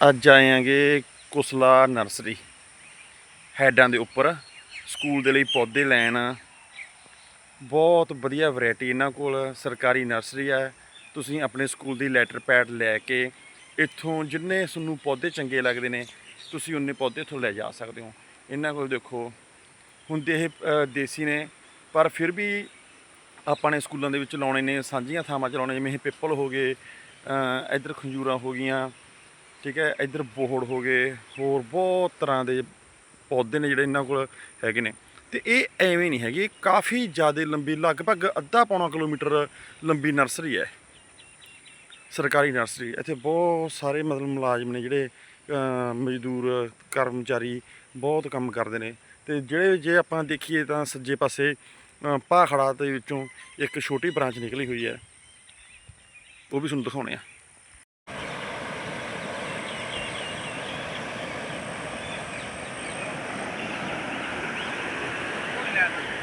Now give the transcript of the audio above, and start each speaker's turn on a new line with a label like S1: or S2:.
S1: ਅੱਜ ਆਏ ਆਂਗੇ ਕੁਸਲਾ ਨਰਸਰੀ ਹੈਡਾਂ ਦੇ ਉੱਪਰ ਸਕੂਲ ਦੇ ਲਈ ਪੌਦੇ ਲੈਣ। ਬਹੁਤ ਵਧੀਆ ਵੈਰਾਈਟੀ ਇਹਨਾਂ ਕੋਲ ਸਰਕਾਰੀ ਨਰਸਰੀ ਹੈ ਤੁਸੀਂ ਆਪਣੇ ਸਕੂਲ ਦੀ ਲੈਟਰ ਪੈਡ ਲੈ ਕੇ ਇੱਥੋਂ ਜਿੰਨੇ ਤੁਹਾਨੂੰ ਪੌਦੇ ਚੰਗੇ ਲੱਗਦੇ ਨੇ ਤੁਸੀਂ ਉਨੇ ਪੌਦੇ ਇੱਥੋਂ ਲੈ ਜਾ ਸਕਦੇ ਹੋ। ਇਹਨਾਂ ਕੋਲ ਦੇਖੋ ਹੁੰਦੇ ਇਹ ਦੇਸੀ ਨੇ ਪਰ ਫਿਰ ਵੀ ਆਪਾਂ ਨੇ ਸਕੂਲਾਂ ਦੇ ਵਿੱਚ ਲਾਉਣੇ ਨੇ ਸਾਂਝੀਆਂ ਥਾਵਾਂ 'ਚ ਲਾਉਣੇ ਜਿਵੇਂ ਇਹ ਪਿੱਪਲ ਹੋ ਗਏ ਅ, ਇੱਧਰ ਖੰਜੂਰਾਂ ਹੋ ਗਈਆਂ ਠੀਕ ਹੈ ਇੱਧਰ ਬੋਹੜ ਹੋ ਗਏ ਹੋਰ ਬਹੁਤ ਤਰ੍ਹਾਂ ਦੇ ਪੌਦੇ ਨੇ ਜਿਹੜੇ ਇਹਨਾਂ ਕੋਲ ਹੈਗੇ ਨੇ। ਤੇ ਇਹ ਐਵੇਂ ਨਹੀਂ ਹੈਗੀ ਕਾਫੀ ਜ਼ਿਆਦਾ ਲੰਬੀ ਲਗਭਗ ਅੱਧਾ ਪੌਣਾ ਕਿਲੋਮੀਟਰ ਲੰਬੀ ਨਰਸਰੀ ਹੈ। ਸਰਕਾਰੀ ਨਰਸਰੀ ਇੱਥੇ ਬਹੁਤ ਸਾਰੇ ਮਤਲਬ ਮੁਲਾਜ਼ਮ ਨੇ ਜਿਹੜੇ ਮਜ਼ਦੂਰ ਕਰਮਚਾਰੀ ਬਹੁਤ ਕੰਮ ਕਰਦੇ ਨੇ। ਤੇ ਜਿਹੜੇ ਜੇ ਆਪਾਂ ਦੇਖੀਏ ਤਾਂ ਸੱਜੇ ਪਾਸੇ ਅ, ਭਾਖੜਾ ਦੇ ਵਿੱਚੋਂ ਇੱਕ ਛੋਟੀ ਬ੍ਰਾਂਚ ਨਿਕਲੀ ਹੋਈ ਹੈ। ਉਹ ਵੀ ਤੁਹਾਨੂੰ ਦਿਖਾਉਣੇ ਆ। Gracias.